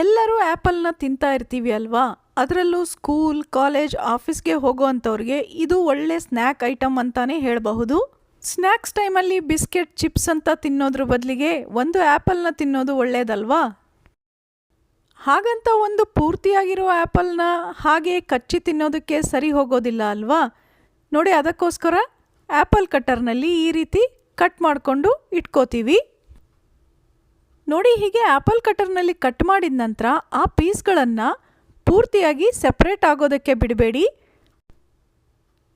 ಎಲ್ಲರೂ ಆ್ಯಪಲ್ನ ತಿಂತಾ ಇರ್ತೀವಿ ಅಲ್ವಾ? ಅದರಲ್ಲೂ ಸ್ಕೂಲ್, ಕಾಲೇಜ್, ಆಫೀಸ್ಗೆ ಹೋಗೋವಂಥವ್ರಿಗೆ ಇದು ಒಳ್ಳೆ ಸ್ನ್ಯಾಕ್ ಐಟಮ್ ಅಂತಾನೆ ಹೇಳಬಹುದು. ಸ್ನ್ಯಾಕ್ಸ್ ಟೈಮಲ್ಲಿ ಬಿಸ್ಕೆಟ್, ಚಿಪ್ಸ್ ಅಂತ ತಿನ್ನೋದ್ರ ಬದಲಿಗೆ ಒಂದು ಆ್ಯಪಲ್ನ ತಿನ್ನೋದು ಒಳ್ಳೆಯದಲ್ವಾ ಹಾಗಂತ ಒಂದು ಪೂರ್ತಿಯಾಗಿರೋ ಆ್ಯಪಲ್ನ ಹಾಗೆ ಕಚ್ಚಿ ತಿನ್ನೋದಕ್ಕೆ ಸರಿ ಹೋಗೋದಿಲ್ಲ ಅಲ್ವಾ? ನೋಡಿ ಅದಕ್ಕೋಸ್ಕರ ಆ್ಯಪಲ್ ಕಟ್ಟರ್ನಲ್ಲಿ ಈ ರೀತಿ ಕಟ್ ಮಾಡಿಕೊಂಡು ಇಟ್ಕೋತೀವಿ. ನೋಡಿ ಹೀಗೆ ಆ್ಯಪಲ್ ಕಟರ್ನಲ್ಲಿ ಕಟ್ ಮಾಡಿದ ನಂತರ ಆ ಪೀಸ್ಗಳನ್ನು ಪೂರ್ತಿಯಾಗಿ ಸೆಪ್ರೇಟ್ ಆಗೋದಕ್ಕೆ ಬಿಡಬೇಡಿ.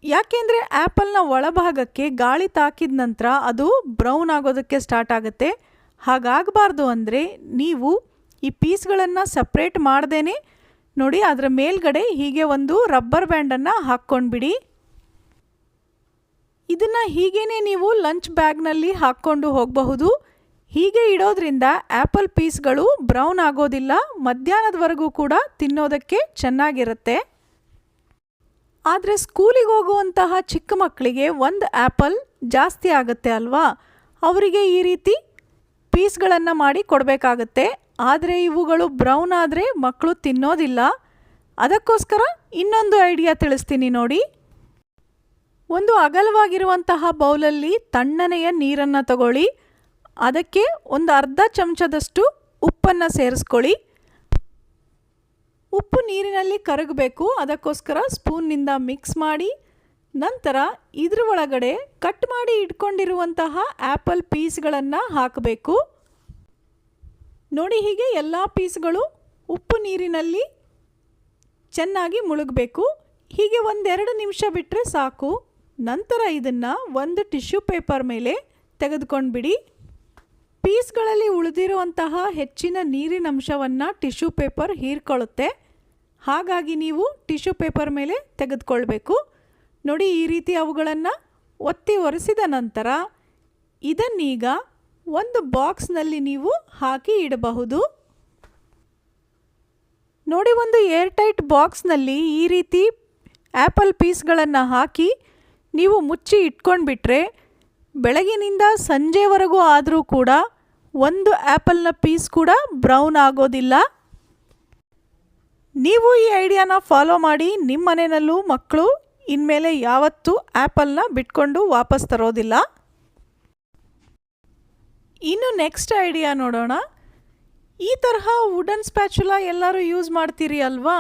ಯಾಕೆಂದರೆ ಆ್ಯಪಲ್ನ ಒಳಭಾಗಕ್ಕೆ ಗಾಳಿ ತಾಕಿದ ನಂತರ ಅದು ಬ್ರೌನ್ ಆಗೋದಕ್ಕೆ ಸ್ಟಾರ್ಟ್ ಆಗುತ್ತೆ. ಹಾಗಾಗಬಾರ್ದು ಅಂದರೆ ನೀವು ಈ ಪೀಸ್ಗಳನ್ನು ಸಪ್ರೇಟ್ ಮಾಡ್ದೇ ನೋಡಿ ಅದರ ಮೇಲ್ಗಡೆ ಹೀಗೆ ಒಂದು ರಬ್ಬರ್ ಬ್ಯಾಂಡನ್ನು ಹಾಕ್ಕೊಂಡ್ಬಿಡಿ. ಇದನ್ನು ಹೀಗೇ ನೀವು ಲಂಚ್ ಬ್ಯಾಗ್ನಲ್ಲಿ ಹಾಕ್ಕೊಂಡು ಹೋಗಬಹುದು. ಹೀಗೆ ಇಡೋದ್ರಿಂದ ಆ್ಯಪಲ್ ಪೀಸ್ಗಳು ಬ್ರೌನ್ ಆಗೋದಿಲ್ಲ, ಮಧ್ಯಾಹ್ನದವರೆಗೂ ಕೂಡ ತಿನ್ನೋದಕ್ಕೆ ಚೆನ್ನಾಗಿರುತ್ತೆ. ಆದರೆ ಸ್ಕೂಲಿಗೆ ಹೋಗುವಂತಹ ಚಿಕ್ಕ ಮಕ್ಕಳಿಗೆ ಒಂದು ಆ್ಯಪಲ್ ಜಾಸ್ತಿ ಆಗುತ್ತೆ ಅಲ್ವಾ? ಅವರಿಗೆ ಈ ರೀತಿ ಪೀಸ್ಗಳನ್ನು ಮಾಡಿ ಕೊಡಬೇಕಾಗತ್ತೆ. ಆದರೆ ಇವುಗಳು ಬ್ರೌನ್ ಆದರೆ ಮಕ್ಕಳು ತಿನ್ನೋದಿಲ್ಲ. ಅದಕ್ಕೋಸ್ಕರ ಇನ್ನೊಂದು ಐಡಿಯಾ ತಿಳಿಸ್ತೀನಿ ನೋಡಿ. ಒಂದು ಅಗಲವಾಗಿರುವಂತಹ ಬೌಲಲ್ಲಿ ತಣ್ಣನೆಯ ನೀರನ್ನು ತಗೊಳ್ಳಿ. ಅದಕ್ಕೆ ಒಂದು ಅರ್ಧ ಚಮಚದಷ್ಟು ಉಪ್ಪನ್ನು ಸೇರಿಸ್ಕೊಳ್ಳಿ. ಉಪ್ಪು ನೀರಿನಲ್ಲಿ ಕರಗಬೇಕು, ಅದಕ್ಕೋಸ್ಕರ ಸ್ಪೂನ್ನಿಂದ ಮಿಕ್ಸ್ ಮಾಡಿ, ನಂತರ ಇದ್ರ ಒಳಗಡೆ ಕಟ್ ಮಾಡಿ ಇಟ್ಕೊಂಡಿರುವಂತಹ ಆ್ಯಪಲ್ ಪೀಸ್ಗಳನ್ನು ಹಾಕಬೇಕು. ನೋಡಿ ಹೀಗೆ ಎಲ್ಲ ಪೀಸ್ಗಳು ಉಪ್ಪು ನೀರಿನಲ್ಲಿ ಚೆನ್ನಾಗಿ ಮುಳುಗಬೇಕು. ಹೀಗೆ ಒಂದೆರಡು ನಿಮಿಷ ಬಿಟ್ಟರೆ ಸಾಕು. ನಂತರ ಇದನ್ನು ಒಂದು ಟಿಶ್ಯೂ ಪೇಪರ್ ಮೇಲೆ ತೆಗೆದುಕೊಂಡ್ಬಿಡಿ. ಪೀಸ್ಗಳಲ್ಲಿ ಉಳಿದಿರುವಂತಹ ಹೆಚ್ಚಿನ ನೀರಿನ ಅಂಶವನ್ನು ಟಿಶ್ಯೂ ಪೇಪರ್ ಹೀರ್ಕೊಳ್ಳುತ್ತೆ. ಹಾಗಾಗಿ ನೀವು ಟಿಶ್ಯೂ ಪೇಪರ್ ಮೇಲೆ ತೆಗೆದುಕೊಳ್ಬೇಕು. ನೋಡಿ ಈ ರೀತಿ ಅವುಗಳನ್ನು ಒತ್ತಿ ಒರೆಸಿದ ನಂತರ ಇದನ್ನೀಗ ಒಂದು ಬಾಕ್ಸ್ನಲ್ಲಿ ನೀವು ಹಾಕಿ ಇಡಬಹುದು. ನೋಡಿ ಒಂದು ಏರ್ ಟೈಟ್ ಬಾಕ್ಸ್ನಲ್ಲಿ ಈ ರೀತಿ ಆ್ಯಪಲ್ ಪೀಸ್ಗಳನ್ನು ಹಾಕಿ ನೀವು ಮುಚ್ಚಿ ಇಟ್ಕೊಂಡ್ಬಿಟ್ರೆ ಬೆಳಗಿನಿಂದ ಸಂಜೆವರೆಗೂ ಆದರೂ ಕೂಡ ಒಂದು ಆ್ಯಪಲ್ನ ಪೀಸ್ ಕೂಡ ಬ್ರೌನ್ ಆಗೋದಿಲ್ಲ. ನೀವು ಈ ಐಡಿಯಾನ ಫಾಲೋ ಮಾಡಿ ನಿಮ್ಮ ಮನೆಯಲ್ಲೂ ಮಕ್ಕಳು ಇನ್ಮೇಲೆ ಯಾವತ್ತೂ ಆ್ಯಪಲ್ನ ಬಿಟ್ಕೊಂಡು ವಾಪಸ್ ತರೋದಿಲ್ಲ. ಇನ್ನು ನೆಕ್ಸ್ಟ್ ಐಡಿಯಾ ನೋಡೋಣ. ಈ ತರಹ ವುಡನ್ ಸ್ಪ್ಯಾಚುಲ ಎಲ್ಲರೂ ಯೂಸ್ ಮಾಡ್ತೀರಿ ಅಲ್ವಾ?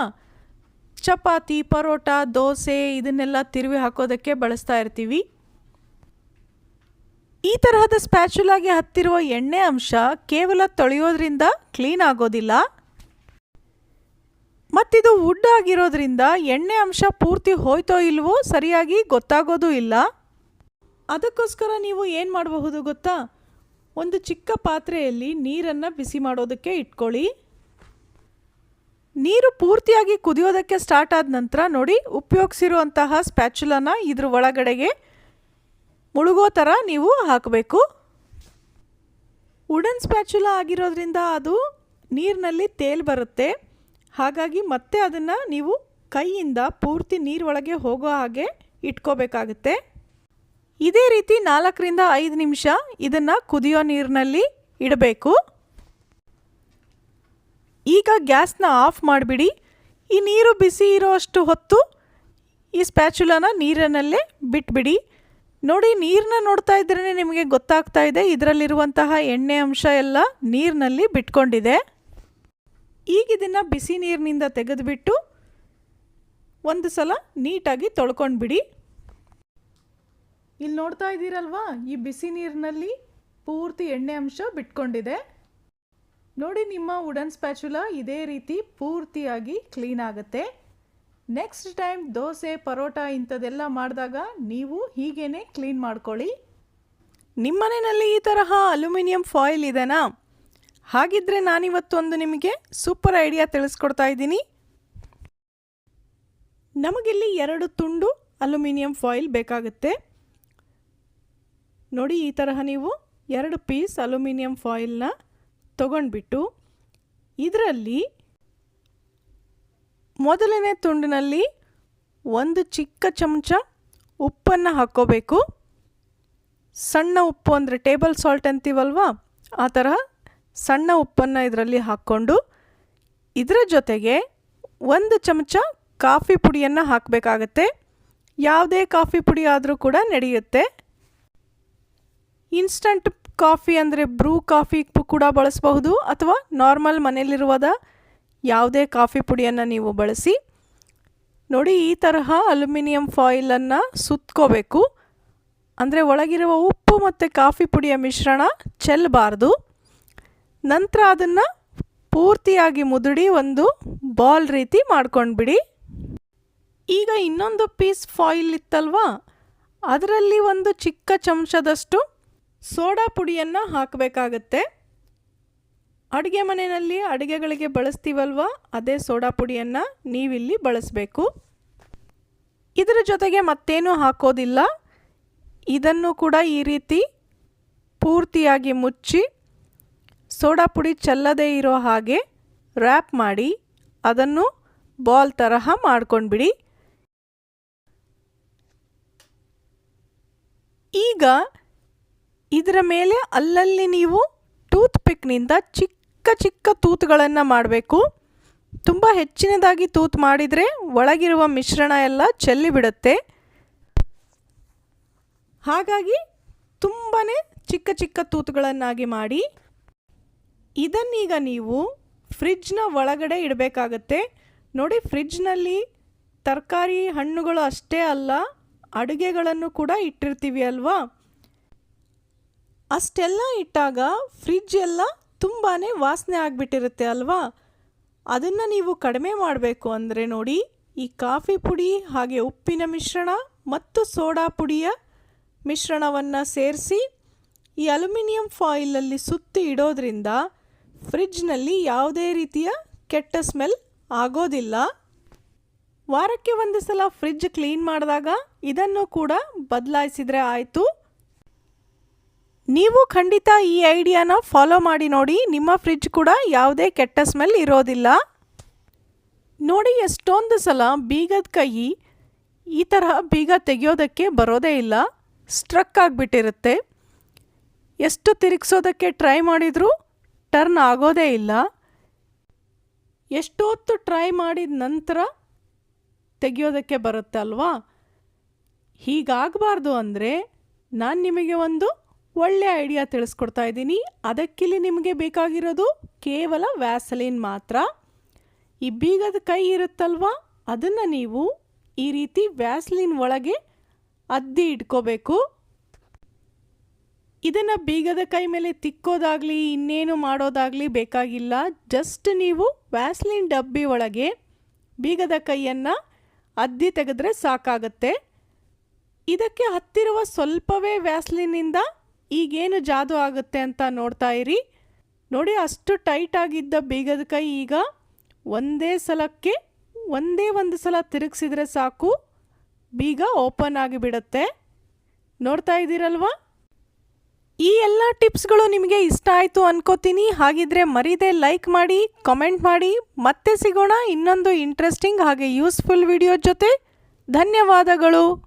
ಚಪಾತಿ, ಪರೋಟ, ದೋಸೆ ಇದನ್ನೆಲ್ಲ ತಿರುವಿ ಹಾಕೋದಕ್ಕೆ ಬಳಸ್ತಾ ಇರ್ತೀವಿ. ಈ ತರಹದ ಸ್ಪ್ಯಾಚುಲಾಗೆ ಹತ್ತಿರುವ ಎಣ್ಣೆ ಅಂಶ ಕೇವಲ ತೊಳೆಯೋದ್ರಿಂದ ಕ್ಲೀನ್ ಆಗೋದಿಲ್ಲ. ಮತ್ತಿದು ವುಡ್ ಆಗಿರೋದ್ರಿಂದ ಎಣ್ಣೆ ಅಂಶ ಪೂರ್ತಿ ಹೋಯ್ತೋ ಇಲ್ವೋ ಸರಿಯಾಗಿ ಗೊತ್ತಾಗೋದೂ ಇಲ್ಲ. ಅದಕ್ಕೋಸ್ಕರ ನೀವು ಏನು ಮಾಡಬಹುದು ಗೊತ್ತಾ? ಒಂದು ಚಿಕ್ಕ ಪಾತ್ರೆಯಲ್ಲಿ ನೀರನ್ನು ಬಿಸಿ ಮಾಡೋದಕ್ಕೆ ಇಟ್ಕೊಳ್ಳಿ. ನೀರು ಪೂರ್ತಿಯಾಗಿ ಕುದಿಯೋದಕ್ಕೆ ಸ್ಟಾರ್ಟ್ ಆದ ನಂತರ ನೋಡಿ ಉಪಯೋಗಿಸಿರುವಂತಹ ಸ್ಪ್ಯಾಚುಲನ ಇದ್ರ ಒಳಗಡೆಗೆ ಮುಳುಗೋ ಥರ ನೀವು ಹಾಕಬೇಕು. ವುಡನ್ ಸ್ಪ್ಯಾಚುಲ ಆಗಿರೋದ್ರಿಂದ ಅದು ನೀರಿನಲ್ಲಿ ತೇಲ್ ಬರುತ್ತೆ. ಹಾಗಾಗಿ ಮತ್ತೆ ಅದನ್ನು ನೀವು ಕೈಯಿಂದ ಪೂರ್ತಿ ನೀರೊಳಗೆ ಹೋಗೋ ಹಾಗೆ ಇಟ್ಕೋಬೇಕಾಗುತ್ತೆ. ಇದೇ ರೀತಿ ನಾಲ್ಕರಿಂದ ಐದು ನಿಮಿಷ ಇದನ್ನು ಕುದಿಯೋ ನೀರಿನಲ್ಲಿ ಇಡಬೇಕು. ಈಗ ಗ್ಯಾಸ್ನ ಆಫ್ ಮಾಡಿಬಿಡಿ. ಈ ನೀರು ಬಿಸಿ ಇರೋಷ್ಟು ಹೊತ್ತು ಈ ಸ್ಪ್ಯಾಚುಲನ ನೀರಿನಲ್ಲೇ ಬಿಟ್ಬಿಡಿ. ನೋಡಿ ನೀರನ್ನ ನೋಡ್ತಾ ಇದ್ರೇ ನಿಮಗೆ ಗೊತ್ತಾಗ್ತಾ ಇದೆ, ಇದರಲ್ಲಿರುವಂತಹ ಎಣ್ಣೆ ಅಂಶ ಎಲ್ಲ ನೀರಿನಲ್ಲಿ ಬಿಟ್ಕೊಂಡಿದೆ. ಈಗ ಇದನ್ನು ಬಿಸಿ ನೀರಿನಿಂದ ತೆಗೆದುಬಿಟ್ಟು ಒಂದು ಸಲ ನೀಟಾಗಿ ತೊಳ್ಕೊಂಡ್ಬಿಡಿ. ಇಲ್ಲಿ ನೋಡ್ತಾ ಇದ್ದೀರಲ್ವಾ, ಈ ಬಿಸಿ ನೀರಿನಲ್ಲಿ ಪೂರ್ತಿ ಎಣ್ಣೆ ಅಂಶ ಬಿಟ್ಕೊಂಡಿದೆ. ನೋಡಿ, ನಿಮ್ಮ ವುಡನ್ ಸ್ಪ್ಯಾಚುಲಾ ಇದೇ ರೀತಿ ಪೂರ್ತಿಯಾಗಿ ಕ್ಲೀನ್ ಆಗುತ್ತೆ. ನೆಕ್ಸ್ಟ್ ಟೈಮ್ ದೋಸೆ, ಪರೋಟ ಇಂಥದ್ದೆಲ್ಲ ಮಾಡಿದಾಗ ನೀವು ಹೀಗೇ ಕ್ಲೀನ್ ಮಾಡ್ಕೊಳ್ಳಿ. ನಿಮ್ಮನೆಯಲ್ಲಿ ಈ ತರಹ ಅಲ್ಯೂಮಿನಿಯಂ ಫಾಯಿಲ್ ಇದೆನಾ? ಹಾಗಿದ್ರೆ ನಾನಿವತ್ತೊಂದು ನಿಮಗೆ ಸೂಪರ್ ಐಡಿಯಾ ತಿಳಿಸ್ಕೊಡ್ತಾ ಇದ್ದೀನಿ. ನಮಗಿಲ್ಲಿ ಎರಡು ತುಂಡು ಅಲ್ಯೂಮಿನಿಯಂ ಫಾಯಿಲ್ ಬೇಕಾಗುತ್ತೆ. ನೋಡಿ, ಈ ತರಹ ನೀವು ಎರಡು ಪೀಸ್ ಅಲ್ಯೂಮಿನಿಯಂ ಫಾಯಿಲ್ನ ತಗೊಂಡ್ಬಿಟ್ಟು, ಇದರಲ್ಲಿ ಮೊದಲನೇ ತುಂಡಿನಲ್ಲಿ ಒಂದು ಚಿಕ್ಕ ಚಮಚ ಉಪ್ಪನ್ನು ಹಾಕ್ಕೋಬೇಕು. ಸಣ್ಣ ಉಪ್ಪು ಅಂದರೆ ಟೇಬಲ್ ಸಾಲ್ಟ್ ಅಂತೀವಲ್ವಾ? ಆ ಥರ ಸಣ್ಣ ಉಪ್ಪನ್ನು ಇದರಲ್ಲಿ ಹಾಕ್ಕೊಂಡು ಇದರ ಜೊತೆಗೆ ಒಂದು ಚಮಚ ಕಾಫಿ ಪುಡಿಯನ್ನು ಹಾಕಬೇಕಾಗತ್ತೆ. ಯಾವುದೇ ಕಾಫಿ ಪುಡಿ ಆದರೂ ಕೂಡ ನಡೆಯುತ್ತೆ. ಇನ್ಸ್ಟಂಟ್ ಕಾಫಿ ಅಂದರೆ ಬ್ರೂ ಕಾಫಿ ಕೂಡ ಬಳಸಬಹುದು ಅಥವಾ ನಾರ್ಮಲ್ ಮನೆಯಲ್ಲಿರುವುದ ಯಾವುದೇ ಕಾಫಿ ಪುಡಿಯನ್ನು ನೀವು ಬಳಸಿ, ನೋಡಿ ಈ ತರಹ ಅಲ್ಯೂಮಿನಿಯಂ ಫಾಯಿಲನ್ನು ಸುತ್ಕೋಬೇಕು. ಅಂದರೆ ಒಳಗಿರುವ ಉಪ್ಪು ಮತ್ತು ಕಾಫಿ ಪುಡಿಯ ಮಿಶ್ರಣ ಚೆಲ್ಲಬಾರ್ದು ನಂತರ ಅದನ್ನು ಪೂರ್ತಿಯಾಗಿ ಮುದುಡಿ ಒಂದು ಬಾಲ್ ರೀತಿ ಮಾಡ್ಕೊಂಡ್ಬಿಡಿ. ಈಗ ಇನ್ನೊಂದು ಪೀಸ್ ಫಾಯಿಲ್ ಇತ್ತಲ್ವಾ? ಅದರಲ್ಲಿ ಒಂದು ಚಿಕ್ಕ ಚಮಚದಷ್ಟು ಸೋಡಾ ಪುಡಿಯನ್ನು ಹಾಕಬೇಕಾಗತ್ತೆ. ಅಡುಗೆ ಮನೆಯಲ್ಲಿ ಅಡುಗೆಗಳಿಗೆ ಬಳಸ್ತೀವಲ್ವ? ಅದೇ ಸೋಡಾ ಪುಡಿಯನ್ನು ನೀವಿಲ್ಲಿ ಬಳಸಬೇಕು. ಇದರ ಜೊತೆಗೆ ಮತ್ತೇನೂ ಹಾಕೋದಿಲ್ಲ. ಇದನ್ನು ಕೂಡ ಈ ರೀತಿ ಪೂರ್ತಿಯಾಗಿ ಮುಚ್ಚಿ ಸೋಡಾ ಪುಡಿ ಚೆಲ್ಲದೇ ಇರೋ ಹಾಗೆ ರ್ಯಾಪ್ ಮಾಡಿ ಅದನ್ನು ಬಾಲ್ ತರಹ ಮಾಡ್ಕೊಂಡ್ಬಿಡಿ. ಈಗ ಇದರ ಮೇಲೆ ಅಲ್ಲಲ್ಲಿ ನೀವು ಟೂತ್ ಪಿಕ್ನಿಂದ ಚಿಕ್ಕ ಚಿಕ್ಕ ಚಿಕ್ಕ ತೂತುಗಳನ್ನು ಮಾಡಬೇಕು. ತುಂಬ ಹೆಚ್ಚಿನದಾಗಿ ತೂತು ಮಾಡಿದರೆ ಒಳಗಿರುವ ಮಿಶ್ರಣ ಎಲ್ಲ ಚೆಲ್ಲಿಬಿಡುತ್ತೆ ಹಾಗಾಗಿ ತುಂಬಾ ಚಿಕ್ಕ ಚಿಕ್ಕ ತೂತುಗಳನ್ನಾಗಿ ಮಾಡಿ. ಇದನ್ನೀಗ ನೀವು ಫ್ರಿಜ್ನ ಒಳಗಡೆ ಇಡಬೇಕಾಗತ್ತೆ. ನೋಡಿ, ಫ್ರಿಜ್ನಲ್ಲಿ ತರಕಾರಿ ಹಣ್ಣುಗಳು ಅಷ್ಟೇ ಅಲ್ಲ, ಅಡುಗೆಗಳನ್ನು ಕೂಡ ಇಟ್ಟಿರ್ತೀವಿ ಅಲ್ವಾ? ಅಷ್ಟೆಲ್ಲ ಇಟ್ಟಾಗ ಫ್ರಿಜ್ ಎಲ್ಲ ತುಂಬಾ ವಾಸನೆ ಆಗಿಬಿಟ್ಟಿರುತ್ತೆ ಅಲ್ವಾ? ಅದನ್ನು ನೀವು ಕಡಿಮೆ ಮಾಡಬೇಕು ಅಂದರೆ ನೋಡಿ, ಈ ಕಾಫಿ ಪುಡಿ ಹಾಗೆ ಉಪ್ಪಿನ ಮಿಶ್ರಣ ಮತ್ತು ಸೋಡಾ ಪುಡಿಯ ಮಿಶ್ರಣವನ್ನು ಸೇರಿಸಿ, ಈ ಅಲ್ಯೂಮಿನಿಯಂ ಫಾಯಿಲಲ್ಲಿ ಸುತ್ತಿ ಇಡೋದ್ರಿಂದ ಫ್ರಿಜ್ನಲ್ಲಿ ಯಾವುದೇ ರೀತಿಯ ಕೆಟ್ಟ ಸ್ಮೆಲ್ ಆಗೋದಿಲ್ಲ. ವಾರಕ್ಕೆ ಒಂದು ಸಲ ಫ್ರಿಜ್ ಕ್ಲೀನ್ ಮಾಡಿದಾಗ ಇದನ್ನು ಕೂಡ ಬದಲಾಯಿಸಿದರೆ ಆಯಿತು. ನೀವು ಖಂಡಿತ ಈ ಐಡಿಯಾನ ಫಾಲೋ ಮಾಡಿ ನೋಡಿ, ನಿಮ್ಮ ಫ್ರಿಜ್ ಕೂಡ ಯಾವುದೇ ಕೆಟ್ಟ ಸ್ಮೆಲ್ ಇರೋದಿಲ್ಲ. ನೋಡಿ, ಎಷ್ಟೊಂದು ಸಲ ಬೀಗದ ಕೈ ಈ ತರಹ ಬೀಗ ತೆಗೆಯೋದಕ್ಕೆ ಬರೋದೇ ಇಲ್ಲ. ಸ್ಟ್ರಕ್ ಆಗಿಬಿಟ್ಟಿರುತ್ತೆ. ಎಷ್ಟು ತಿರುಗಿಸೋದಕ್ಕೆ ಟ್ರೈ ಮಾಡಿದರೂ ಟರ್ನ್ ಆಗೋದೇ ಇಲ್ಲ. ಎಷ್ಟೊತ್ತು ಟ್ರೈ ಮಾಡಿದ ನಂತರ ತೆಗೆಯೋದಕ್ಕೆ ಬರುತ್ತೆ ಅಲ್ವಾ? ಹೀಗಾಗಬಾರ್ದು ಅಂದರೆ ನಾನು ನಿಮಗೆ ಒಂದು ಒಳ್ಳೆಯ ಐಡಿಯಾ ತಿಳಿಸ್ಕೊಡ್ತಾ ಇದ್ದೀನಿ. ಅದಕ್ಕಿಲ್ಲಿ ನಿಮಗೆ ಬೇಕಾಗಿರೋದು ಕೇವಲ ವ್ಯಾಸಲಿನ್ ಮಾತ್ರ. ಈ ಬೀಗದ ಕೈ ಇರುತ್ತಲ್ವಾ? ಅದನ್ನು ನೀವು ಈ ರೀತಿ ವ್ಯಾಸ್ಲಿನ್ ಒಳಗೆ ಅದ್ದಿ ಇಟ್ಕೋಬೇಕು. ಇದನ್ನು ಬೀಗದ ಕೈ ಮೇಲೆ ತಿಕ್ಕೋದಾಗಲಿ, ಇನ್ನೇನು ಮಾಡೋದಾಗಲಿ ಬೇಕಾಗಿಲ್ಲ. ಜಸ್ಟ್ ನೀವು ವ್ಯಾಸ್ಲಿನ್ ಡಬ್ಬಿ ಒಳಗೆ ಬೀಗದ ಕೈಯನ್ನು ಅದ್ದಿ ತೆಗೆದ್ರೆ ಸಾಕಾಗತ್ತೆ. ಇದಕ್ಕೆ ಹತ್ತಿರುವ ಸ್ವಲ್ಪವೇ ವ್ಯಾಸ್ಲಿನಿಂದ ಈಗೇನು ಜಾದು ಆಗುತ್ತೆ ಅಂತ ನೋಡ್ತಾ ಇರಿ. ನೋಡಿ, ಅಷ್ಟು ಟೈಟ್ ಆಗಿದ್ದ ಬೀಗದ ಕೈ ಈಗ ಒಂದೇ ಸಲಕ್ಕೆ, ಒಂದೇ ಒಂದು ಸಲ ತಿರುಗಿಸಿದ್ರೆ ಸಾಕು. ಬೀಗ ಓಪನ್ ಆಗಿಬಿಡುತ್ತೆ. ನೋಡ್ತಾ ಇದ್ದೀರಲ್ವಾ? ಈ ಎಲ್ಲ ಟಿಪ್ಸ್ಗಳು ನಿಮಗೆ ಇಷ್ಟ ಆಯಿತು ಅನ್ಕೋತೀನಿ. ಹಾಗಿದ್ರೆ ಮರೀದೆ ಲೈಕ್ ಮಾಡಿ, ಕಮೆಂಟ್ ಮಾಡಿ. ಮತ್ತೆ ಸಿಗೋಣ ಇನ್ನೊಂದು ಇಂಟ್ರೆಸ್ಟಿಂಗ್ ಹಾಗೆ ಯೂಸ್ಫುಲ್ ವಿಡಿಯೋ ಜೊತೆ. ಧನ್ಯವಾದಗಳು.